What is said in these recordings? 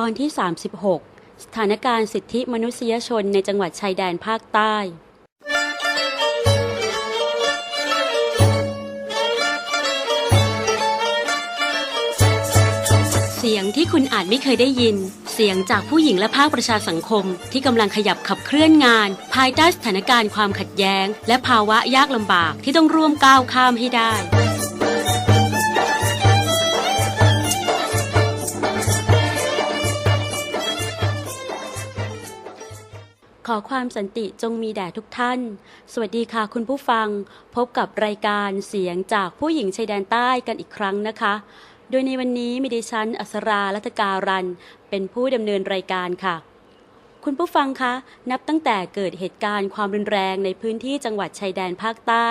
ตอนที่ 36 สถานการณ์สิทธิมนุษยชนในจังหวัดชายแดนภาคใต้ เสียงที่คุณอาจไม่เคยได้ยิน เสียงจากผู้หญิงและภาคประชาสังคม ที่กำลังขยับขับเคลื่อนงาน ภายใต้สถานการณ์ความขัดแย้ง และภาวะยากลำบากที่ต้องร่วมก้าวข้ามให้ได้ ขอความสันติจงมีแด่ทุกท่าน สวัสดีค่ะคุณผู้ฟัง พบกับรายการเสียงจากผู้หญิงชายแดนใต้กันอีกครั้งนะคะ โดยในวันนี้มีดิฉันอัสราลัตการัน เป็นผู้ดำเนินรายการค่ะ คุณผู้ฟังคะ นับตั้งแต่เกิดเหตุการณ์ความรุนแรงในพื้นที่จังหวัดชายแดนภาคใต้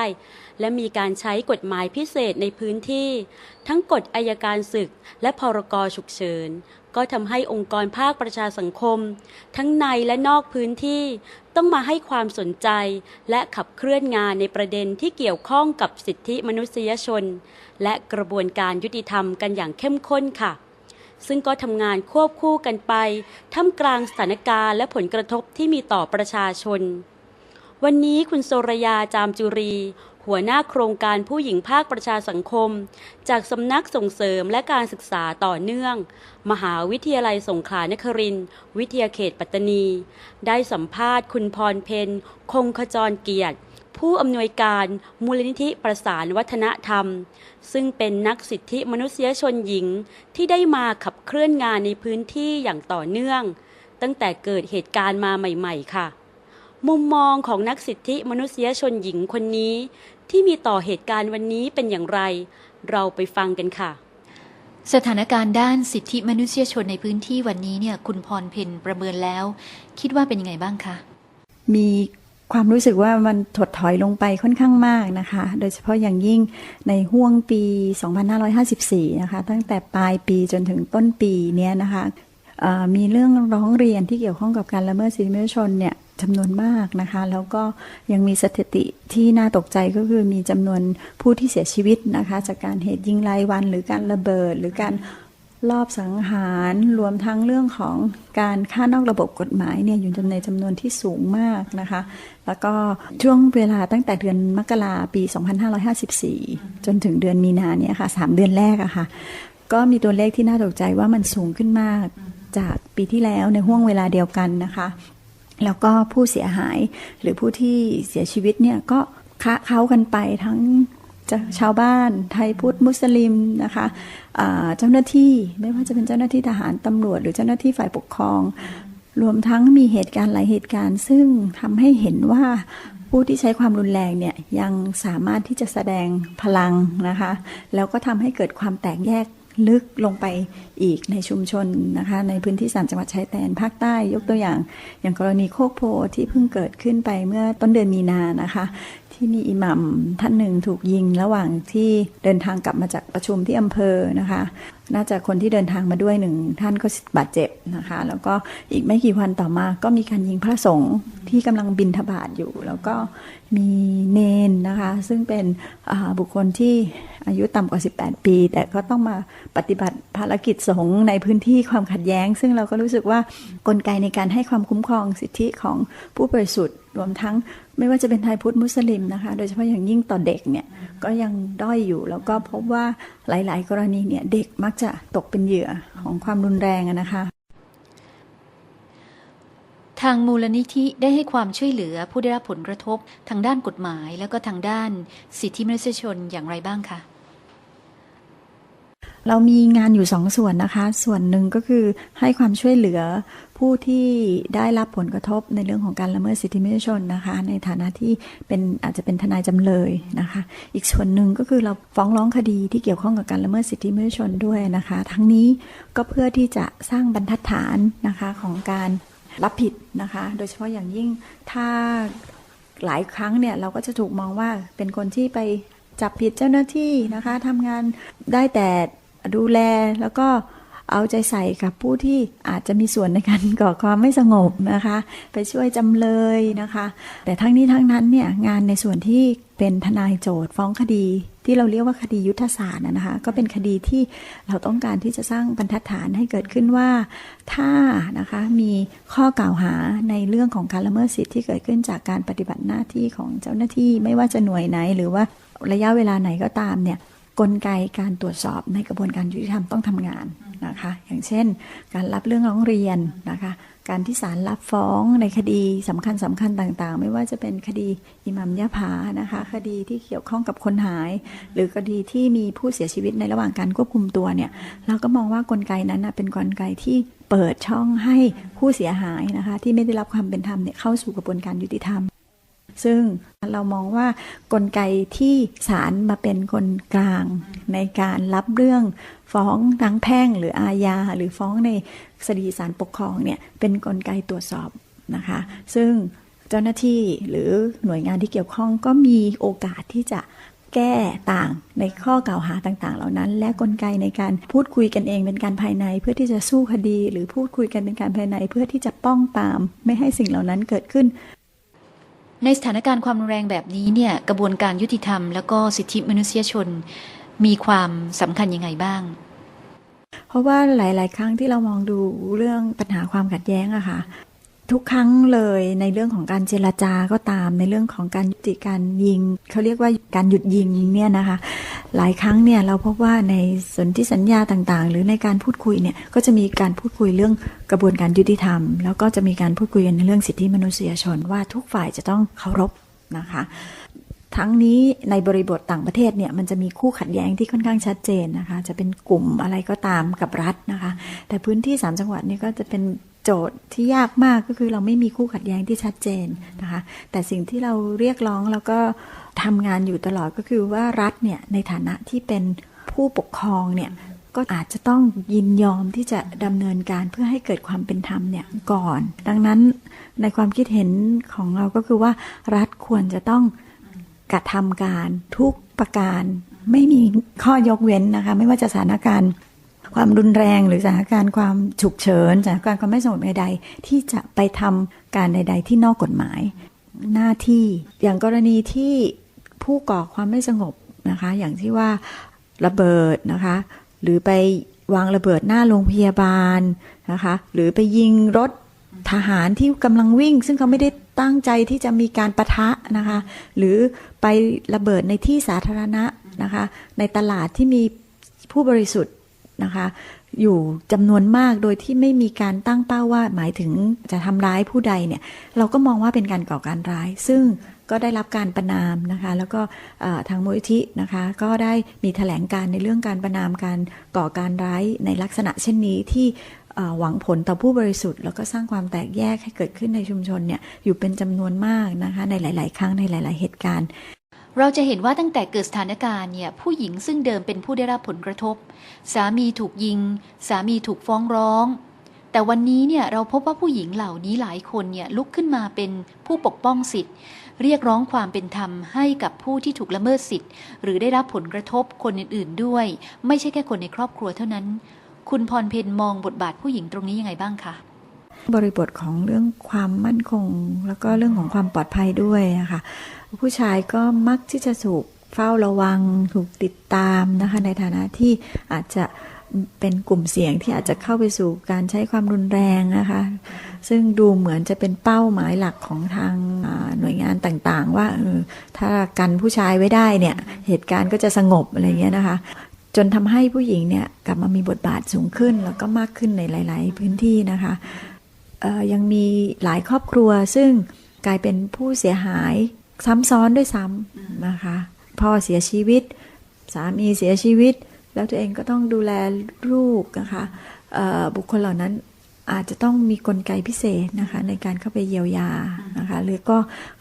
และมีการใช้กฎหมายพิเศษในพื้นที่ ทั้งกฎอายการศึกและพรกฉุกเฉิน ก็ทำให้องค์กรภาคประชาสังคม ทั้งในและนอกพื้นที่ต้องมาให้ความสนใจ และขับเคลื่อนงานในประเด็นที่เกี่ยวข้องกับสิทธิมนุษยชน และกระบวนการยุติธรรมกันอย่างเข้มข้นค่ะ ซึ่งก็ทำงานควบคู่กันไปท่ามกลางสถานการณ์และผลกระทบที่มีต่อประชาชน วันนี้คุณโซรยาจามจุรี หัวหน้าโครงการผู้หญิงภาคประชาสังคม จากสำนักส่งเสริมและการศึกษาต่อเนื่อง มหาวิทยาลัยสงขลานครินทร์วิทยาเขตปัตตานี ได้สัมภาษณ์คุณพรเพนคงขจรเกียรติ ผู้อำนวยการมูลนิธิประสานวัฒนธรรม ซึ่งเป็นนักสิทธิมนุษยชนหญิงที่ได้มาขับเคลื่อนงานในพื้นที่อย่างต่อเนื่อง ตั้งแต่เกิดเหตุการณ์มาใหม่ ๆ ค่ะมุมมองของนักสิทธิมนุษยชนหญิงคนนี้ ที่มีต่อเหตุการณ์วันนี้เป็นอย่างไร เราไปฟังกันค่ะ สถานการณ์ด้านสิทธิมนุษยชนในพื้นที่วันนี้เนี่ยคุณพรเพนประเมินแล้ว คิดว่าเป็นยังไงบ้างคะมีความรู้สึกว่ามันถดถอยลงไปค่อนข้างมากนะคะ โดยเฉพาะอย่างยิ่งในห่วงปี 2554 นะคะ ตั้งแต่ปลายปีจนถึงต้นปีเนี้ยนะคะเอ่อมีเรื่องร้องเรียนที่เกี่ยวข้องกับการละเมิดสิทธิมนุษยชนเนี่ย จำนวนมากนะคะ แล้วก็ยังมีสถิติที่น่าตกใจก็คือมีจำนวนผู้ที่เสียชีวิตนะคะ จากการเหตุยิงรายวัน หรือการระเบิด หรือการลอบสังหารรวมทั้งเรื่องของการฆ่านอกระบบกฎหมายเนี่ยอยู่ในจำนวนที่สูงมากนะคะ แล้วก็ช่วงเวลาตั้งแต่เดือนมกราปี 2554 จนถึงเดือนมีนาเนี่ยค่ะ 3 เดือนแรกอะค่ะ ก็มีตัวเลขที่น่าตกใจว่ามันสูงขึ้นมากจากปีที่แล้วในห่วงเวลาเดียวกันนะคะ แล้วก็ผู้เสียหายหรือผู้ที่เสียชีวิตเนี่ยก็คะเข้ากันไปทั้งชาวบ้านไทยพุทธมุสลิมนะคะเจ้าหน้าที่ไม่ว่าจะเป็นเจ้าหน้าที่ทหารตำรวจ หรือเจ้าหน้าที่ฝ่ายปกครอง รวมทั้งมีเหตุการณ์หลายเหตุการณ์ ซึ่งทำให้เห็นว่าผู้ที่ใช้ความรุนแรงเนี่ยยังสามารถที่จะแสดงพลังนะคะ แล้วก็ทำให้เกิดความแตกแยก ลึกลงไปอีกในชุมชนนะคะ ในพื้นที่สามจังหวัดชายแดนภาคใต้ยกตัวอย่าง อย่างกรณีโคกโพที่เพิ่งเกิดขึ้นไปเมื่อต้นเดือนมีนานะคะ ที่มีอิหมัมท่านหนึ่งถูกยิงระหว่างที่เดินทางกลับมาจากประชุมที่อำเภอนะคะ น่าจะคนที่เดินทางมาด้วยหนึ่งท่านก็บาดเจ็บนะคะ แล้วก็อีกไม่กี่วันต่อมาก็มีการยิงพระสงฆ์ที่กำลังบินทบาทอยู่ แล้วก็มีเนนนะคะ ซึ่งเป็นบุคคลที่อายุต่ำกว่า 18 ปี แต่ก็ต้องมาปฏิบัติภารกิจสงฆ์ในพื้นที่ความขัดแย้ง ซึ่งเราก็รู้สึกว่ากลไกในการให้ความคุ้มครองสิทธิของผู้บริสุทธิ์ รวมทั้งไม่ว่าจะเป็นไทยพุทธมุสลิมนะคะ โดยเฉพาะอย่างยิ่งต่อเด็กเนี่ยก็ยังด้อยอยู่ แล้วก็พบว่าหลาย ๆ กรณีเนี่ยเด็กมักจะตกเป็นเหยื่อของความรุนแรงอะนะคะทางมูลนิธิได้ให้ความช่วยเหลือผู้ได้รับผลกระทบทางด้านกฎหมาย แล้วก็ทางด้านสิทธิมนุษยชนอย่างไรบ้างคะเรามีงานอยู่สองส่วนนะคะ ส่วนหนึ่งก็คือให้ความช่วยเหลือ ผู้ที่ได้รับผลกระทบในเรื่องของการละเมิดสิทธิมนุษยชนนะคะ ในฐานะที่เป็นอาจจะเป็นทนายจำเลยนะคะ อีกส่วนหนึ่งก็คือเราฟ้องร้องคดีที่เกี่ยวข้องกับการละเมิดสิทธิมนุษยชนด้วยนะคะ ทั้งนี้ก็เพื่อที่จะสร้างบรรทัดฐานนะคะของการรับผิดนะคะ โดยเฉพาะอย่างยิ่งถ้าหลายครั้งเนี่ยเราก็จะถูกมองว่าเป็นคนที่ไปจับผิดเจ้าหน้าที่นะคะทำงานได้แต่ดูแลแล้วก็ เอาใจใส่กับผู้ที่อาจจะมีส่วนในการก่อความไม่สงบนะคะ ไปช่วยจำเลยนะคะ แต่ทั้งนี้ทั้งนั้นเนี่ยงานในส่วนที่เป็นทนายโจทย์ฟ้องคดี ที่เราเรียกว่าคดียุทธศาสตร์นะคะ ก็เป็นคดีที่เราต้องการที่จะสร้างบรรทัดฐานให้เกิดขึ้นว่า ถ้านะคะมีข้อกล่าวหาในเรื่องของการละเมิดสิทธิ์ที่เกิดขึ้นจากการปฏิบัติหน้าที่ของเจ้าหน้าที่ไม่ว่าจะหน่วยไหน หรือว่าระยะเวลาไหนก็ตามเนี่ย กลไกการตรวจสอบในกระบวนการยุติธรรมต้องทำงานนะคะ อย่างเช่น การรับเรื่องร้องเรียนนะคะ การที่ศาลรับฟ้องในคดีสำคัญสำคัญต่างๆ ไม่ว่าจะเป็นคดีอิหมัมยะผานะคะ คดีที่เกี่ยวข้องกับคนหาย หรือคดีที่มีผู้เสียชีวิตในระหว่างการควบคุมตัวเนี่ย เราก็มองว่ากลไกนั้นนะเป็นกลไกที่เปิดช่องให้ผู้เสียหายนะคะ ที่ไม่ได้รับความเป็นธรรมเนี่ยเข้าสู่กระบวนการยุติธรรม ซึ่งเรามองว่ากลไกที่ศาลมาเป็นคนกลางในการรับเรื่องฟ้องทั้งแพ่งหรืออาญาหรือฟ้องในคดีศาลปกครองเนี่ยเป็นกลไกตรวจสอบนะคะ ซึ่งเจ้าหน้าที่หรือหน่วยงานที่เกี่ยวข้องก็มีโอกาสที่จะแก้ต่างในข้อกล่าวหาต่างๆ เหล่านั้น และกลไกในการพูดคุยกันเองเป็นการภายใน เพื่อที่จะสู้คดี หรือพูดคุยกันเป็นการภายใน เพื่อที่จะป้องปราม ไม่ให้สิ่งเหล่านั้นเกิดขึ้น ในสถานการณ์ความรุนแรงแบบนี้เนี่ยกระบวนการยุติธรรม แล้วก็สิทธิมนุษยชนมีความสำคัญยังไงบ้าง เพราะว่าหลาย ๆ ครั้งที่เรามองดูเรื่องปัญหาความขัดแย้งอะค่ะ ทุกครั้งเลยในเรื่องของการเจรจาก็ตามในเรื่องของการยุติการยิงเขาเรียกว่าการหยุดยิงเนี่ยนะคะ หลายครั้งเนี่ยเราพบว่าในสนธิสัญญาต่างๆ หรือในการพูดคุยเนี่ยก็จะมีการพูดคุยเรื่องกระบวนการยุติธรรม แล้วก็จะมีการพูดคุยกันในเรื่องสิทธิมนุษยชนว่าทุกฝ่ายจะต้องเคารพนะคะทั้งนี้ในบริบทต่างประเทศเนี่ยมันจะมีคู่ขัดแย้งที่ค่อนข้างชัดเจนนะคะ จะเป็นกลุ่มอะไรก็ตามกับรัฐนะคะ แต่พื้นที่สามจังหวัดนี่ก็จะเป็น โจทย์ที่ยากมากก็คือเราไม่มีคู่ขัดแย้งที่ชัดเจนนะคะ แต่สิ่งที่เราเรียกร้องแล้วก็ทำงานอยู่ตลอดก็คือว่ารัฐเนี่ยในฐานะที่เป็นผู้ปกครองเนี่ยก็อาจจะต้องยินยอมที่จะดำเนินการเพื่อให้เกิดความเป็นธรรมเนี่ยก่อน ดังนั้นในความคิดเห็นของเราก็คือว่ารัฐควรจะต้องกระทำการทุกประการ ไม่มีข้อยกเว้นนะคะ ไม่ว่าจะสถานการณ์ ความรุนแรงหรือสถานการณ์ความฉุกเฉินสถานการณ์ความไม่สงบใดๆที่จะไปทำการใด ๆ ที่นอกกฎหมาย หน้าที่อย่างกรณีที่ผู้ก่อความไม่สงบนะคะ อย่างที่ว่าระเบิดนะคะ หรือไปวางระเบิดหน้าโรงพยาบาลนะคะ หรือไปยิงรถทหารที่กำลังวิ่ง ซึ่งเขาไม่ได้ตั้งใจที่จะมีการประทะนะคะ หรือไประเบิดในที่สาธารณะนะคะ ในตลาดที่มีผู้บริสุทธิ์ นะคะ อยู่จำนวนมากโดยที่ไม่มีการตั้งเป้าว่าหมายถึงจะทำร้ายผู้ใดเนี่ย เราก็มองว่าเป็นการก่อการร้าย ซึ่งก็ได้รับการประนามนะคะ แล้วก็ทางมูลนิธินะคะ ก็ได้มีแถลงการในเรื่องการประนามการก่อการร้ายในลักษณะเช่นนี้ที่หวังผลต่อผู้บริสุทธิ์ แล้วก็สร้างความแตกแยกให้เกิดขึ้นในชุมชนเนี่ยอยู่เป็นจำนวนมากนะคะในหลาย ๆ ครั้งในหลาย ๆ เหตุการณ์ เราจะเห็นว่าตั้งแต่เกิดสถานการณ์เนี่ยผู้หญิงซึ่งเดิมเป็นผู้ได้รับผลกระทบ สามีถูกยิง สามีถูกฟ้องร้อง แต่วันนี้เนี่ยเราพบว่าผู้หญิงเหล่านี้หลายคนเนี่ยลุกขึ้นมาเป็นผู้ปกป้องสิทธิ์ เรียกร้องความเป็นธรรมให้กับผู้ที่ถูกละเมิดสิทธิ์ หรือได้รับผลกระทบคนอื่นๆด้วย ไม่ใช่แค่คนในครอบครัวเท่านั้น คุณพรเพนมองบทบาทผู้หญิงตรงนี้ยังไงบ้างคะ บริบทของเรื่องความมั่นคง แล้วก็เรื่องของความปลอดภัยด้วยนะคะผู้ชายก็มักที่จะถูกเฝ้าระวังถูกติดตามนะคะในฐานะที่อาจจะเป็นกลุ่มเสี่ยงที่อาจจะเข้าไปสู่การใช้ความรุนแรงนะคะ ซึ่งดูเหมือนจะเป็นเป้าหมายหลักของทางหน่วยงานต่างๆ ว่าถ้ากันผู้ชายไว้ได้เนี่ยเหตุการณ์ก็จะสงบอะไรเงี้ยนะคะ จนทำให้ผู้หญิงเนี่ยกลับมามีบทบาทสูงขึ้นแล้วก็มากขึ้นในหลาย ๆ พื้นที่นะคะ ยังมีหลายครอบครัวซึ่งกลายเป็นผู้เสียหายซ้ำซ้อนด้วยซ้ำนะคะพ่อเสียชีวิต สามีเสียชีวิต แล้วตัวเองก็ต้องดูแลลูกนะคะบุคคลเหล่านั้นอาจจะต้องมีกลไกพิเศษนะคะในการเข้าไปเยียวยานะคะหรือก็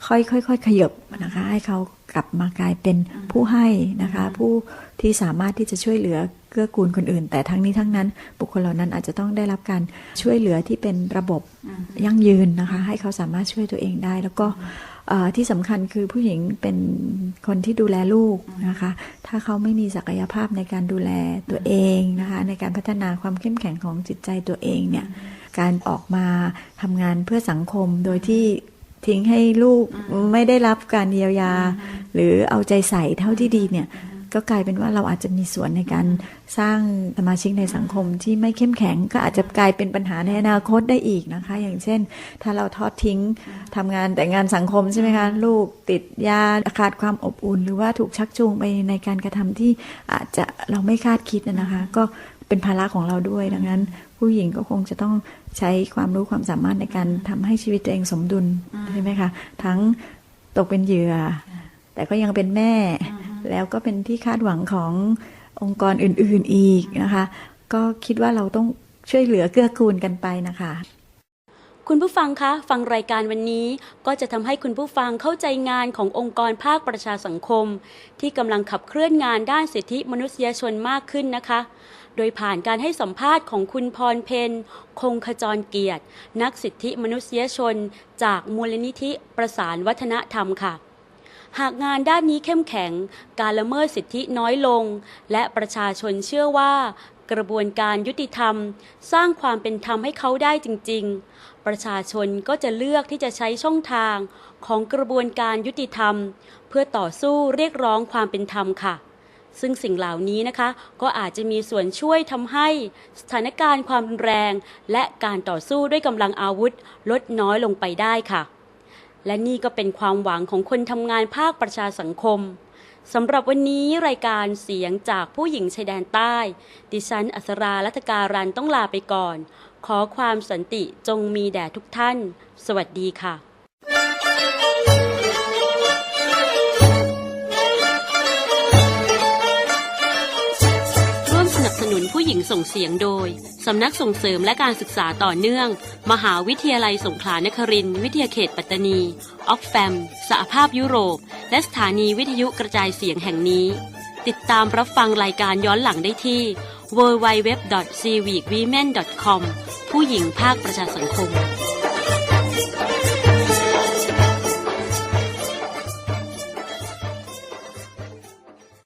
ค่อยๆค่อยๆขยบนะคะให้เขา กลับมากลายเป็นผู้ให้นะคะ ผู้ที่สามารถที่จะช่วยเหลือเกื้อกูลคนอื่น แต่ทั้งนี้ทั้งนั้น บุคคลเหล่านั้นอาจจะต้องได้รับการช่วยเหลือที่เป็นระบบยั่งยืนนะคะ ให้เขาสามารถช่วยตัวเองได้ แล้วก็เอ่อที่สำคัญคือผู้หญิงเป็นคนที่ดูแลลูกนะคะ ถ้าเขาไม่มีศักยภาพในการดูแลตัวเองนะคะ ในการพัฒนาความเข้มแข็งของจิตใจตัวเองเนี่ยการออกมาทำงานเพื่อสังคมโดยที่ ทิ้งให้ลูกไม่ได้รับการเยียวยา หรือเอาใจใส่เท่าที่ดีเนี่ยก็กลายเป็นว่าเราอาจจะมีส่วนในการสร้างสมาชิกในสังคมที่ไม่เข้มแข็ง ก็อาจจะกลายเป็นปัญหาในอนาคตได้อีกนะคะ อย่างเช่น ถ้าเราทอดทิ้งทำงานแต่งานสังคมใช่ไหมคะลูกติดยาขาดความอบอุ่น หรือว่าถูกชักจูงไปในการกระทำที่อาจจะเราไม่คาดคิดนะนะคะ ก็เป็นภาระของเราด้วยดังนั้น ผู้หญิงก็คงจะต้อง ใช้ความรู้ความสามารถในการทำให้ชีวิตตัวเองสมดุลใช่ไหมคะ ทั้งตกเป็นเหยื่อ แต่ก็ยังเป็นแม่ แล้วก็เป็นที่คาดหวังขององค์กรอื่น ๆอีกนะคะ ก็คิดว่าเราต้องช่วยเหลือเกื้อกูลกันไปนะคะ คุณผู้ฟังคะ ฟังรายการวันนี้ก็จะทำให้คุณผู้ฟังเข้าใจงานขององค์กรภาคประชาสังคม ที่กำลังขับเคลื่อนงานด้านสิทธิมนุษยชนมากขึ้นนะคะ โดยผ่านการให้สัมภาษณ์ของคุณพรเพนคงขจรเกียรติ นักสิทธิมนุษยชน จากมูลนิธิประสานวัฒนธรรมค่ะหากงานด้านนี้เข้มแข็ง การละเมิดสิทธิน้อยลง และประชาชนเชื่อว่า กระบวนการยุติธรรม สร้างความเป็นธรรมให้เขาได้จริง ๆ ประชาชนก็จะเลือกที่จะใช้ช่องทางของกระบวนการยุติธรรม เพื่อต่อสู้เรียกร้องความเป็นธรรมค่ะ ซึ่งสิ่งเหล่านี้นะคะ ก็อาจจะมีส่วนช่วยทำให้สถานการณ์ความรุนแรง และการต่อสู้ด้วยกำลังอาวุธ ลดน้อยลงไปได้ค่ะ และนี่ก็เป็นความหวังของคนทำงานภาคประชาสังคมสำหรับวันนี้รายการเสียงจากผู้หญิงชายแดนใต้ ดิฉันอัสราลัตการันต้องลาไปก่อน ขอความสันติจงมีแด่ทุกท่าน สวัสดีค่ะ ผู้หญิงส่งเสียงโดย สำนักส่งเสริมและการศึกษาต่อเนื่อง มหาวิทยาลัยสงขลานครินทร์วิทยาเขตปัตตานี ออกแฟม สหภาพยุโรป และสถานีวิทยุกระจายเสียงแห่งนี้ ติดตามรับฟังรายการย้อนหลังได้ที่ www.civicwomen.com ผู้หญิงภาคประชาสังคม